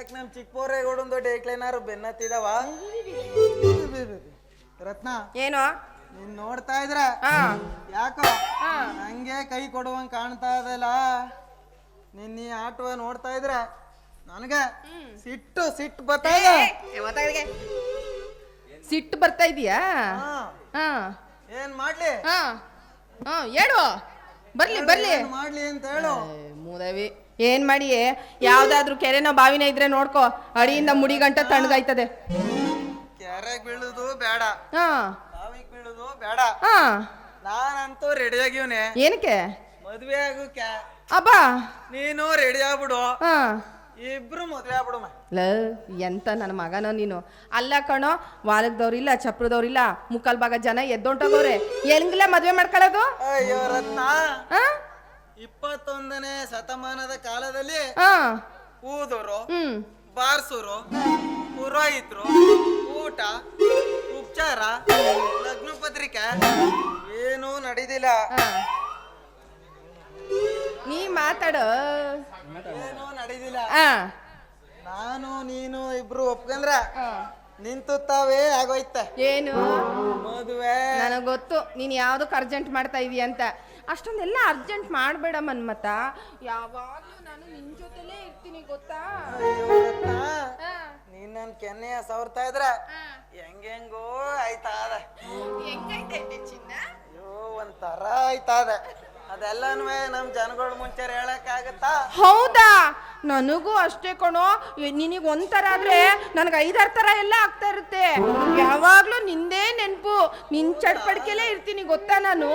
ಯಾಕೆ ನಮ್ ಚಿಕ್ಕಪೋರೇಗೌಡನ್ ದೊಡ್ಡ ಏಕ್ಲೇನಾರು ಬೆನ್ನತ್ತಿದವ? ರತ್ನ ಏನು? ನೀನ್ ನೋಡ್ತಾ ಇದ್ರ? ಹಾ. ಯಾಕೋ? ಹಾ. ನಂಗೆ ಕೈ ಕೊಡುವಂಗ್ ಕಾಣ್ತಾ ಇದಲ್ಲ ನಿನ್ನ ಈ ಆಟೋ ನೋಡ್ತಾ ಇದ್ರ? ನನಗೆ? ಸಿಟ್ಟು ಸಿಟ್ಟು ಬರ್ತಾ ಇದೆ ಸಿಟ್ಟು ಬರ್ತಾ ಇದೀಯಾ? ಹಾ. ಹಾ. ಏನ್ ಮಾಡ್ಲಿ? ಹಾ. ಹಾ ಹೇಳು. ಬರ್ಲಿ ಬರ್ಲಿ. ಏನ್ ಮಾಡ್ಲಿ ಅಂತ ಹೇಳು. ಮೂದವಿ ಏನ್ ಮಾಡಿ ಯಾವ್ದಾದ್ರು ಕೆರೆನೋ ಬಾವಿನ ಇದ್ರೆ ನೋಡ್ಕೋ. ಅಡಿಯಿಂದ ಮುಡಿ ಗಂಟ ತಣ್ಣಗಾಯ್ತದೆ. ಕೆರೆಗ್ ಬೀಳುದು ಬೇಡ. ಹಾ. ಬಾವಿಗ್ ಬೀಳುದು ಬೇಡ. ಹಾ. ನಾನಂತೂ ರೆಡಿ ಆಗಿವ್ನೆ. ಏನಕ್ಕೆ? ಮದ್ವೆ ಆಗು ಕ್ಯಾ. ಅಬ್ಬಾ. ನೀನು ರೆಡಿ ಆಗ್ಬಿಡು. ಹಾ. ಇಬ್ರು ಮದ್ವೆ ಆಗ್ಬಿಡು. ಲ ಎಂತ ನನ್ನ ಮಗನ ನೀನು. ಅಲ್ಲ ಕಣೋ ವಾಲಕ್ದವ್ರಿಲ್ಲ ಚಪ್ರದವ್ರಿಲ್ಲ ಮುಕ್ಕಲ್ ಭಾಗ ಜನ ಎದ್ದೊಂಟೋಗವ್ರೆ. ಹೆಂಗ್ಲ ಮದ್ವೆ ಮಾಡ್ಕೊಳ್ಳೋದು ಅಯ್ಯೋ ರತ್ನ. ಹಾ? ಇಪ್ಪತ್ತೊಂದನೇ ಶತಮಾನದ ಕಾಲದಲ್ಲಿ ಊದೋರು ಹ್ಮ್. ಬಾರ್ಸೋರು ಪುರೋಹಿತರು ಊಟ ಉಪಚಾರ ಲಗ್ನ ಪತ್ರಿಕೆ ಏನೂ ನಡೀದಿಲ್ಲ. ನೀ ಮಾತಾಡು. ಏನೂ ನಡೀದಿಲ್ಲ. ನಾನು ನೀನು ಇಬ್ರು ಒಪ್ಕಂದ್ರ ನಿಂತು ನಿಂತುತ್ತಾವೇ ಆಗೋಯ್ತ. ಏನು? ಮದುವೆ. ನನಗೆ ಗೊತ್ತು. ನೀನು ಯಾವ್ದಕ್ಕೆ ಅರ್ಜೆಂಟ್ ಮಾಡ್ತಾ ಇದೀಯ ಅಂತ. ಅಷ್ಟೊಂದೆಲ್ಲ ಅರ್ಜೆಂಟ್ ಮಾಡಬೇಡ ಮನ್ಮತ ಯಾವಾಗಲೂ ನಾನು ನಿನ್ ಜೊತೆಲೇ ಇರ್ತೀನಿ ಗೊತ್ತಾ? ಹಾ. ನೀನ್ ನನ್ ಕೆನ್ನೆಯ ಸವರ್ತಾ ಇದ್ರ? ಹೆಂಗೆಂಗೋ ಆಯ್ತಾ ಅದ. ಹೆಂಗೈತೆ ಚಿನ್ನ? ಅಯ್ಯೋ ಒಂಥರ ಆಯ್ತಾ ಅದ. ಅದೆಲ್ಲನೂ ನಮ್ಮ ಜನಗಳ ಮುಂಚೆ ಹೇಳಕ್ಕಾಗತ್ತಾ? ಹೌದಾ? ನನಗೂ ಅಷ್ಟೇ ಕಣೋ. ನಿನಗೆ ಒಂಥರ ಆದ್ರೆ ನನಗೆ ಐದಾರು ಥರ ಎಲ್ಲ ಆಗ್ತಾ ಇರುತ್ತೆ. ಯಾವಾಗಲೂ ನಿಂದೇ ನೆನಪು. ನಿನ್ ಚಡ್ಪಡಿಕೆಲೇ ಇರ್ತೀನಿ ಗೊತ್ತಾ ನಾನು?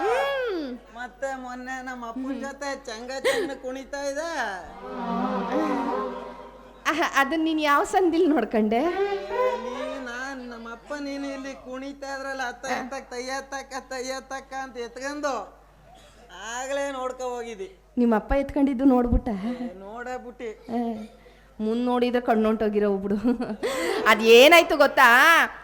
ಹ್ಮ್. ಮತ್ತೆ ಮೊನ್ನೆ ನಮ್ಮ ಅಪ್ಪನ ಜೊತೆ ಚಂಗ ಚಂದ ಕುಣಿತಾ ಇದೆ ಅಹ, ಅದನ್ನ ನೀನು ಯಾವ ಸಂದಿಲ್ ನೋಡ್ಕಂಡೆ? ನಮ್ಮಪ್ಪ ನಾನ್ ನಮ್ಮ ಅಪ್ಪ ನೀನು ಇಲ್ಲಿ ಕುಣಿತಾ ಇದ್ರಲ್ಲ ಅತ್ತ ಎತ್ತಕ್ ತಯ್ಯತ್ತಕ್ಕ ತಯ್ಯತ್ತಕ್ಕ ಅಂತ ಎತ್ಕೊಂಡು ಆಗ್ಲೇ ನೋಡ್ಕೊ ಹೋಗಿದ್ದಿ. ನಿಮ್ಮ ಅಪ್ಪ ಎತ್ಕೊಂಡಿದ್ದು ನೋಡ್ಬಿಟ್ಟ? ನೋಡೇ ಬಿಟ್ಟಿ ಮುಂದೆ ನೋಡಿದ್ರೆ ಕಣ್ಣೊಂಟೋಗಿರೋ ಅದು ಏನಾಯ್ತು ಗೊತ್ತಾ?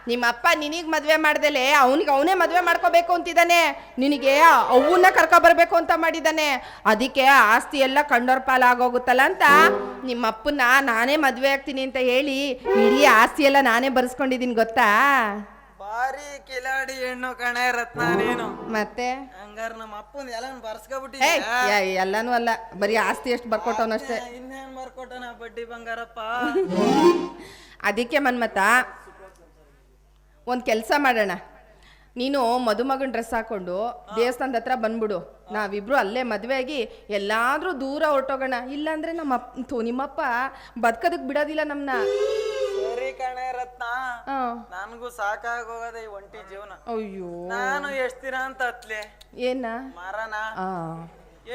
ನಿಮ್ಮ ಅಪ್ಪ ನಿನಗೆ ಮದುವೆ ಮಾಡ್ದಲೆ ಅವನಿಗೆ ಅವನೇ ಮದುವೆ ಮಾಡ್ಕೋಬೇಕು ಅಂತಿದ್ದಾನೆ ನಿನಗೆ ಅವನ್ನ ಕರ್ಕೊ ಬರಬೇಕು ಅಂತ ಮಾಡಿದ್ದಾನೆ ಅದಕ್ಕೆ ಆಸ್ತಿ ಎಲ್ಲ ಕಂಡೋರ್ ಪಾಲಾಗೋಗುತ್ತಲ್ಲ ಅಂತ ನಿಮ್ಮ ಅಪ್ಪನ ನಾನೇ ಮದುವೆ ಆಗ್ತೀನಿ ಅಂತ ಹೇಳಿ ಇಡೀ ಆಸ್ತಿ ಎಲ್ಲ ನಾನೇ ಬರ್ಸ್ಕೊಂಡಿದ್ದೀನಿ ಗೊತ್ತಾ? ಕಿಲಾಡಿ ಹೆಣ್ಣು ಕಣೆ ರತ್ನ ನೀನು. ಮತ್ತೆ? ಹಂಗಾರ ನಮ್ಮ ಅಪ್ಪನ ಎಲ್ಲ ಬರ್ಸ್ಕೊಬಿಟ್ಟಿ ಎಲ್ಲಾನು ಅಲ್ಲ. ಬರೀ ಆಸ್ತಿ ಎಷ್ಟು ಬರ್ಕೊಟ್ಟವನಷ್ಟೇ ಇನ್ನೇನ್ ಬರ್ಕೊಟ್ಟನ ಬಡ್ಡಿ ಬಂಗಾರಪ್ಪ? ಅದಕ್ಕೆ ಮನ್ಮತ ಒಂದು ಕೆಲಸ ಮಾಡೋಣ. ನೀನು ಮದುಮಗನ ಡ್ರೆಸ್ ಹಾಕೊಂಡು ದೇವಸ್ಥಾನದ ಹತ್ರ ಬಂದ್ಬಿಡು. ನಾವಿಬ್ರು ಅಲ್ಲೇ ಮದುವೆ ಆಗಿ ಎಲ್ಲಾದ್ರೂ ದೂರ ಹೊರಟೋಗೋಣ. ಇಲ್ಲಾಂದ್ರೆ ನಮ್ಮ ಅಪ್ ಥು, ನಿಮ್ಮಪ್ಪ ಬದುಕೋದಕ್ಕೆ ಬಿಡೋದಿಲ್ಲ ನಮ್ಮನ್ನ ಕಣೆ ರತ್ನ. ನನಗೂ ಸಾಕಾಗೋಗದ ಈ ಒಂಟಿ ಜೀವನ. ಅಯ್ಯೋ. ನಾನು ಎಷ್ಟ್ ದಿನ ಅಂತ ಹತ್ಲೆ ಏನ? ಮರನ?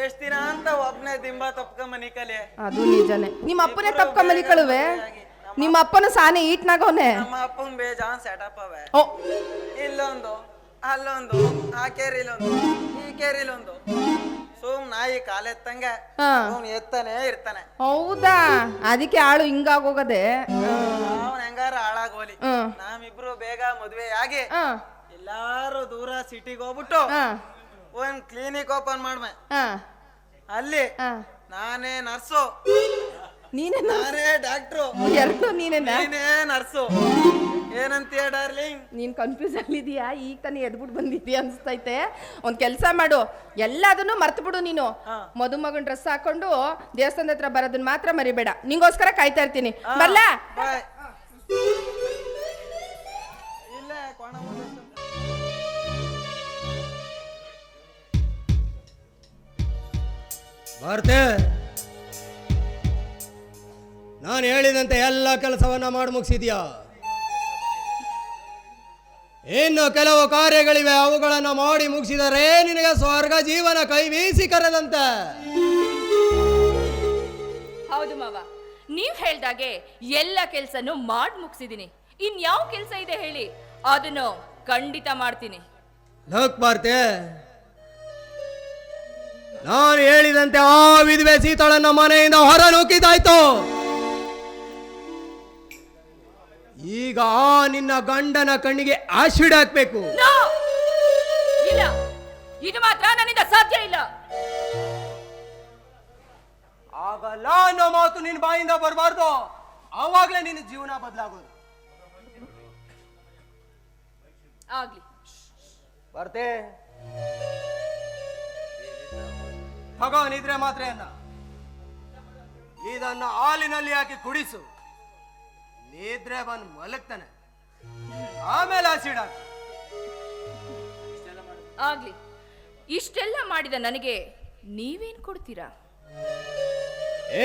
ಎಷ್ಟ್ ದಿನ ಅಂತ ಒಬ್ನೇ ದಿಂಬ ತಪ್ಕ ಮನಿ ಕಲೆ? ಅದು ನಿಜನೇ. ನಿಮ್ಮ ಅಪ್ಪನೇ ತಪ್ಕ ಮಲಿಕಳುವೆ ನಿಮ್ಮ ಅಪ್ಪನ ಸಾನೆ ಈಟ್ನಾಗವನೆ ನಮ್ಮ ಅಪ್ಪನ್ ಬೇಜಾನ್ ಸೆಟಪ್ ಅವೆ. ಓ. ಇಲ್ಲೊಂದು ಅಲ್ಲೊಂದು ಆ ಕೇರಿಲೊಂದು ಈ ಕೇರಿಲೊಂದು. ಸೋಮ್ ನಾಯಿ ಕಾಲೆತ್ತಂಗೆ ಎತ್ತಾನೆ ಇರ್ತಾನೆ. ಹೌದಾ? ಅದಕ್ಕೆ ಆಳು ಹಿಂಗಾಗೋಗದೆ ಹೆಂಗಾರ ಹಾಳಾಗೋಲಿ. ನಾವಿಬ್ರು ಬೇಗ ಮದ್ವೆ ಆಗಿ ಎಲ್ಲಾರು ದೂರ ಸಿಟಿಗೆ ಹೋಗ್ಬಿಟ್ಟು ಒಂದ್ ಕ್ಲಿನಿಕ್ ಓಪನ್ ಮಾಡ್ಮೆ. ಅಲ್ಲಿ ನಾನೇ ನರ್ಸು ನೀನೇ ನಾನೇ ಡಾಕ್ಟ್ರು ಎರಡು ನೀನೇನಾ ನೀನೇ ನರ್ಸು ಏನಂತೀಯ ಡಾರ್ಲಿಂಗ್ ನೀನ್ ಕನ್ಫ್ಯೂಸ್ ಆಗಿದೀಯಾ ಈಗ ತಾನೇ ಎದ್ಬಿಟ್ಟು ಬಂದಿದ್ದೀಯ ಅನ್ಸ್ತೈತೆ? ಒಂದ್ ಕೆಲ್ಸ ಮಾಡು. ಎಲ್ಲದನ್ನು ಮರ್ತು ಬಿಡು ನೀನು. ಮದುಮಗನ್ ಡ್ರೆಸ್ ಹಾಕೊಂಡು ದೇವಸ್ಥಾನದ ಹತ್ರ ಬರೋದನ್ನ ಮಾತ್ರ ಮರಿಬೇಡ. ನಿಂಗೋಸ್ಕರ ಕಾಯ್ತಾ ಇರ್ತೀನಿ. ಬರ್ಲಾ? ಇಲ್ಲೇ ಕೋಣ ಮುಗಿಸ್ತು. ಭಾರತೆ ನಾನು ಹೇಳಿದಂತೆ ಎಲ್ಲ ಕೆಲಸವನ್ನ ಮಾಡಿ ಮುಗಿಸಿದ್ಯಾ? ಇನ್ನು ಕೆಲವು ಕಾರ್ಯಗಳಿವೆ ಅವುಗಳನ್ನು ಮಾಡಿ ಮುಗಿಸಿದರೆ ನಿನಗೆ ಸ್ವರ್ಗ ಜೀವನ ಕೈ ಬೀಸಿ ಕರೆದಂತೆ. ಹೌದು ಮಾವ. ನೀವ್ ಹೇಳ್ದಾಗೆ ಎಲ್ಲ ಕೆಲ್ಸನೂ ಮಾಡಿ ಮುಗಿಸಿದೀನಿ. ಇನ್ ಯಾವ ಕೆಲ್ಸ ಇದೆ ಹೇಳಿ ಅದನ್ನು ಖಂಡಿತ ಮಾಡ್ತೀನಿ. ಲೋಕ್ ಭಾರತೆ ನಾನು ಹೇಳಿದಂತೆ ಆ ವಿಧವೆ ಸೀತಾಳನ್ನ ಮನೆಯಿಂದ ಹೊರ ನೂಕಿದಾಯ್ತು ಈಗ ಆ ನಿನ್ನ ಗಂಡನ ಕಣ್ಣಿಗೆ ಆಸಿಡ್ ಹಾಕ್ಬೇಕು. No! ಇಲ್ಲ ಇದು ಮಾತ್ರ ನನ್ನಿಂದ ಸಾಧ್ಯ ಇಲ್ಲ. ಮಾತು ನಿನ್ನ ಬಾಯಿಂದ ಬರಬಾರ್ದು. ಆವಾಗಲೇ ನಿನ್ನ ಜೀವನ ಬದಲಾಗೋದು. ಆಗ್ಲಿ. ಬರ್ತೆ. ಮಾತ್ರ ಮಾತ್ರೆಯನ್ನ ಇದನ್ನ ಹಾಲಿನಲ್ಲಿ ಹಾಕಿ ಕುಡಿಸು. ನಿದ್ರೆ ಬಂದು ಮಲಗ್ತಾನೆ. ಆಮೇಲೆ ಆಸಿಡ್ ಹಾಕಿ. ಆಗ್ಲಿ. ಇಷ್ಟೆಲ್ಲ ಮಾಡಿದ ನನಗೆ ನೀವೇನ್ ಕೊಡ್ತೀರಾ?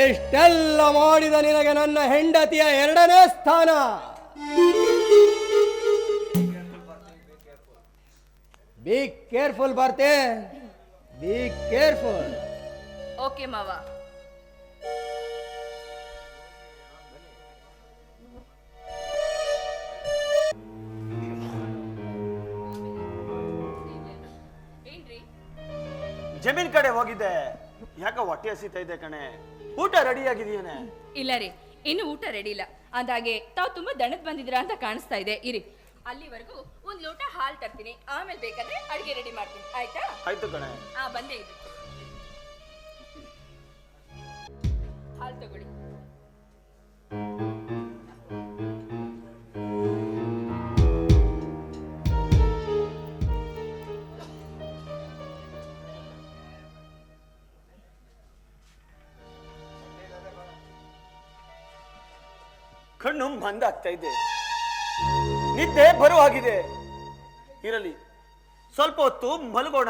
ಎಷ್ಟೆಲ್ಲ ಮಾಡಿದ ನಿನಗೆ ನನ್ನ ಹೆಂಡತಿಯ ಎರಡನೇ ಸ್ಥಾನ? ಬಿ ಕೇರ್ಫುಲ್ ಬರ್ತೆ ಬಿ ಕೇರ್ಫುಲ್ ಓಕೆ ಮಾವ. ಏನ್ರಿ ಜಮೀನ್ ಕಡೆ ಹೋಗಿದ್ದೆ. ಯಾಕ ಹೊಟ್ಟೆ ಹಸಿತಾ ಇದೆ ಕಣೆ. ಊಟ ರೆಡಿ ಆಗಿದೆಯೇನೆ ಇಲ್ಲ ರೀ ಇನ್ನು ಊಟ ರೆಡಿ ಇಲ್ಲ. ಅಂದಾಗೆ ತಾವು ತುಂಬಾ ದಣದ್ ಬಂದಿದ್ದೀರಾ ಅಂತ ಕಾಣಿಸ್ತಾ ಇದೆ. ಇರಿ ಅಲ್ಲಿವರೆಗೂ ಒಂದ್ ಲೋಟ ಹಾಲ್ ತರ್ತೀನಿ. ಆಮೇಲೆ ಬೇಕಾದ್ರೆ ಅಡಿಗೆ ರೆಡಿ ಮಾಡ್ತೀನಿ. ಆಯ್ತಾ? ಆಯ್ತು ಕಣೆ. ಆ ಬಂದೇ ಇದು ಕಣ್ಣು ಮಂದಾಗ್ತಾ ಇದೆ. ನಿದ್ದೆ ಬರುವಾಗಿದೆ. ಇರಲಿ ಸ್ವಲ್ಪ ಹೊತ್ತು ಮಲಗೋಣ.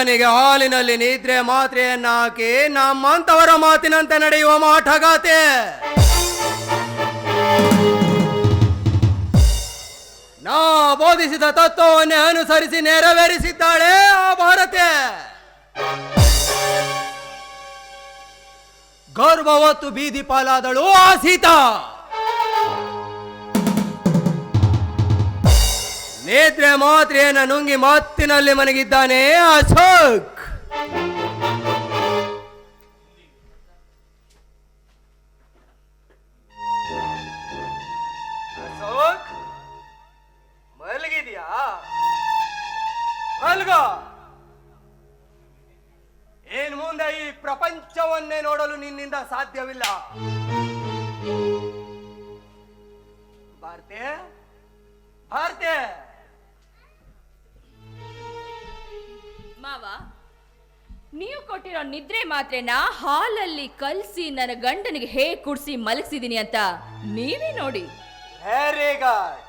ಗಂಡನಿಗೆ ಹಾಲಿನಲ್ಲಿ ನಿದ್ರೆ ಮಾತ್ರೆಯನ್ನ ಹಾಕಿ ನಮ್ಮಂತವರ ಮಾತಿನಂತೆ ನಡೆಯುವ ಮಾಟಗಾತೆ ನಾ ಬೋಧಿಸಿದ ತತ್ವವನ್ನೇ ಅನುಸರಿಸಿ ನೆರವೇರಿಸಿದ್ದಾಳೆ ಆ ಭಾರತೆ. ಹೊತ್ತು ಬೀದಿ ಪಾಲಾದಳು ಆ ಸೀತಾ. ನೇತ್ರೆ ಮಾತ್ರೆಯನ್ನ ನುಂಗಿ ಮಾತಿನಲ್ಲಿ ಮನಗಿದ್ದಾನೆ ಅಶೋಕ್. ಅಶೋಕ್, ಮಲಗಿದ್ಯಾ? ಮಲ್ಗ. ಏನ್ ಮುಂದೆ ಈ ಪ್ರಪಂಚವನ್ನೇ ನೋಡಲು ನಿನ್ನಿಂದ ಸಾಧ್ಯವಿಲ್ಲ. ನೀವು ಕೊಟ್ಟಿರೋ ನಿದ್ರೆ ಮಾತ್ರೆನ ಹಾಲಲ್ಲಿ ಕಲ್ಸಿ ನನ್ನ ಗಂಡನಿಗೆ ಹೇಗ್ ಕುಡಿಸಿ ಮಲಗಿಸಿದೀನಿ ಅಂತ ನೀವೇ ನೋಡಿ. ವೆರಿ ಗುಡ್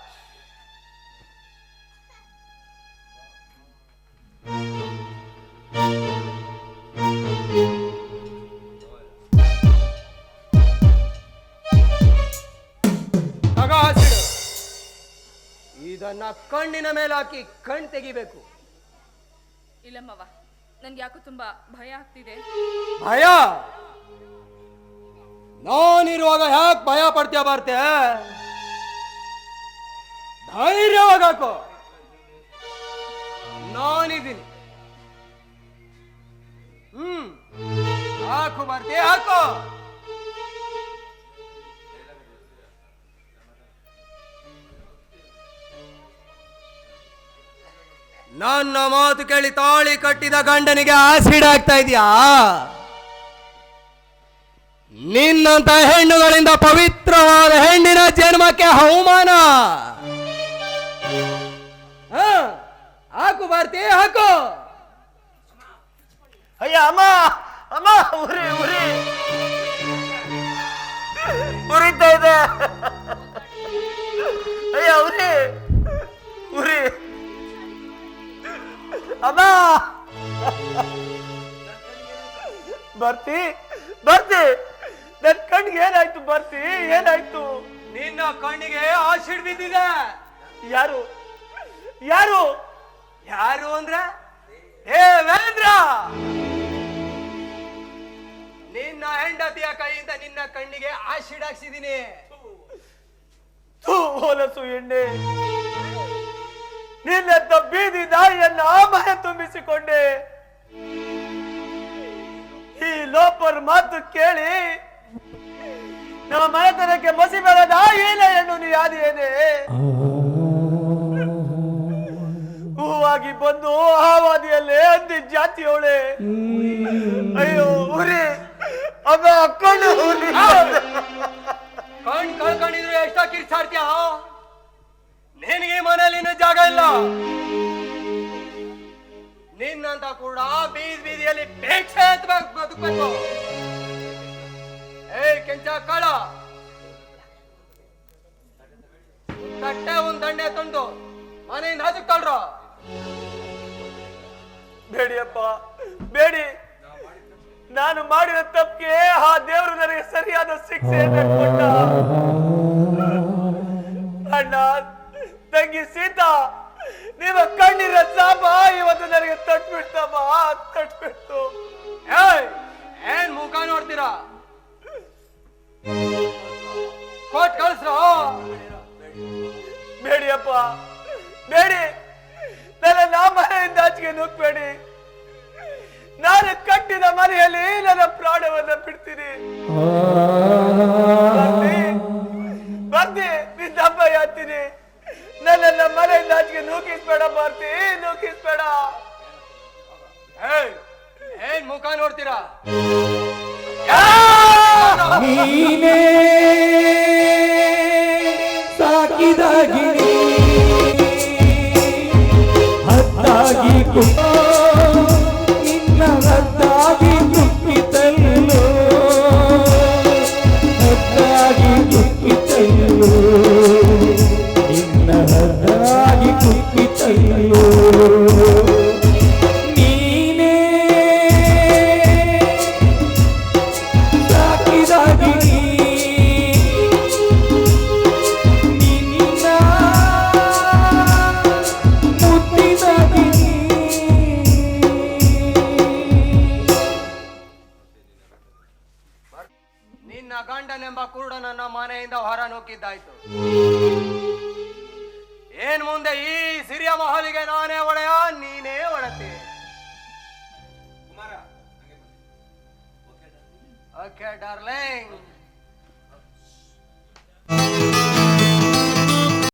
ಇದನ್ನ ಕಣ್ಣಿನ ಮೇಲೆ ಹಾಕಿ ಕಣ್ ತೆಗಿಬೇಕು. ಇಲ್ಲ ಮಾವ ನನ್ಗೆ ಯಾಕೋ ತುಂಬಾ ಭಯ ಆಗ್ತಿದೆ. ಭಯ? ನಾನಿರುವಾಗ ಯಾಕೆ ಭಯ ಪಡ್ತೀಯ ಬರ್ತೆ ಧೈರ್ಯವಾಗಿ ಹಾಕೋ ನಾನಿದ್ದೀನಿ. ಹ್ಮ್. ಹಾಕು ಬರ್ತೆ ಹಾಕೋ. ನನ್ನ ಮಾತು ಕೇಳಿ ತಾಳಿ ಕಟ್ಟಿದ ಗಂಡನಿಗೆ ಆಸಿಡ್ ಆಗ್ತಾ ಇದೆಯಾ? ನಿನ್ನಂತ ಹೆಣ್ಣುಗಳಿಂದ ಪವಿತ್ರವಾದ ಹೆಣ್ಣಿನ ಜನ್ಮಕ್ಕೆ ಅವಮಾನ. ಹಾಕು ಬರ್ತೀ ಹಾಕು. ಅಯ್ಯ, ಅಮ್ಮ ಅಮ್ಮ, ಉರಿ ಉರಿ. ಉರಿತಾ ಇದೆ. ಅಮ್ಮ! ಬರ್ತಿ ಬರ್ತಿ. ನನ್ ಕಣ್ಣಿಗೆ ಏನಾಯ್ತು ಬರ್ತಿ ಏನಾಯ್ತು? ನಿನ್ನ ಕಣ್ಣಿಗೆ ಆಸಿಡ್ ಬಿದ್ದಿದೆ. ಯಾರು? ಯಾರು? ಯಾರು ಅಂದ್ರ? ಏ ವೇಂದ್ರ ನಿನ್ನ ಹೆಂಡತಿಯ ಕೈಯಿಂದ ನಿನ್ನ ಕಣ್ಣಿಗೆ ಆಸಿಡ್ ಹಾಕ್ಸಿದೀನಿ ಹೊಲಸು ಎಣ್ಣೆ. ನಿನ್ನೆತ್ತ ಬೀದಿ ದಾಯಿಯನ್ನ ಆಮಯ ತುಂಬಿಸಿಕೊಂಡೆ. ಈ ಲೋಪರ್ ಮಾತು ಕೇಳಿ ನಮ್ಮ ಮನೆತನಕ್ಕೆ ಬರದ ಏನ ಹೆಣ್ಣು ನೀ ಯಾದಿಯೇನೆ ಹೂವಾಗಿ ಬಂದು ಆವಾದಿಯಲ್ಲೇ ಅಂದಿ ಜಾತಿಯವಳೆ. ಅಯ್ಯೋ ಉರಿ ಅದು ಕಣ್ಣು ಕಣ್ ಕಳ್ಕೊಂಡಿದ್ರು ಎಷ್ಟ ಕಿರ್ಚಾಡ್ತೀಯ? ನಿನಗೆ ಮನೇಲಿನ ಜಾಗ ಇಲ್ಲ. ನಿನ್ನಂತ ಕೂಡ ಬೀದಿ ಬೀದಿಯಲ್ಲಿ ಭಿಕ್ಷೆ ಎತ್ತಬೇಕು ಬದುಕಬೇಕು. ಏ, ಕೆಂಚ ಕಾಳ. ತಟ್ಟೆ ಒಂದ್ ದಂಡೆ ತಂದು ಮನೆಯಿಂದ ಹದಕ್ ತಳ್ರ ಬೇಡಿಯಪ್ಪ, ಬೇಡಿ. ನಾನು ಮಾಡಿದ ತಪ್ಪಿಗೆ ಆ ದೇವರು ನನಗೆ ಸರಿಯಾದ ಶಿಕ್ಷೆಯನ್ನು ಕೊಟ್ಟ. ಅಣ್ಣ ತಂಗಿ ಸೀತಾ ನಿಮ್ಮ ಕಣ್ಣಿನ ಸಾಪ ಇವತ್ತು ನನಗೆ ತಟ್ಬಿಡ್ತಮ್ಮ ತಟ್ಬಿಡ್ತು. ಏನ್ ಮುಖ ನೋಡ್ತೀರಾ? ಕೋಟ್ ಕಳ್ಸ್ರೋ? ಬೇಡಿಯಪ್ಪ ಬೇಡಿ. ನನ್ನ ನಾ ಮನೆಯಿಂದ ಆಚೆಗೆ ನುಗ್ಬೇಡಿ. ನಾನು ಕಟ್ಟಿದ ಮನೆಯಲ್ಲಿ ನನ್ನ ಪ್ರಾಣವನ್ನ ಬಿಡ್ತೀನಿ. ಬರ್ತಿ ನಿನ್ನ ಹಬ್ಬ ಯಾತೀನಿ ನನ್ನನ್ನ ಮನೆಯಿಂದ ನೂಕಿಸ್ ನೂಕಿಸ್ಬೇಡ ಬರ್ತಿ ನೂಕಿಸ್ಬೇಡ. ಏಯ್ ಏನ್ ಮುಖ ನೋಡ್ತೀರಾ? ನೀನೇ ಸಾಕಿದಾಗಿನಿ ಹತ್ತಾಗಿ ಕುಪ್ಪ ಗಂಡನೆಂಬ ಕುರುಡನನ್ನ ಮನೆಯಿಂದ ಹೊರ ನೂಕಿದ್ದಾಯ್ತು ಏನ್ ಮುಂದೆ ಈ ಸಿರಿಯ ಮಹಲಿಗೆ ನಾನೇ ಒಡೆಯ ನೀನೇ ಒಡತಿ? Okay darling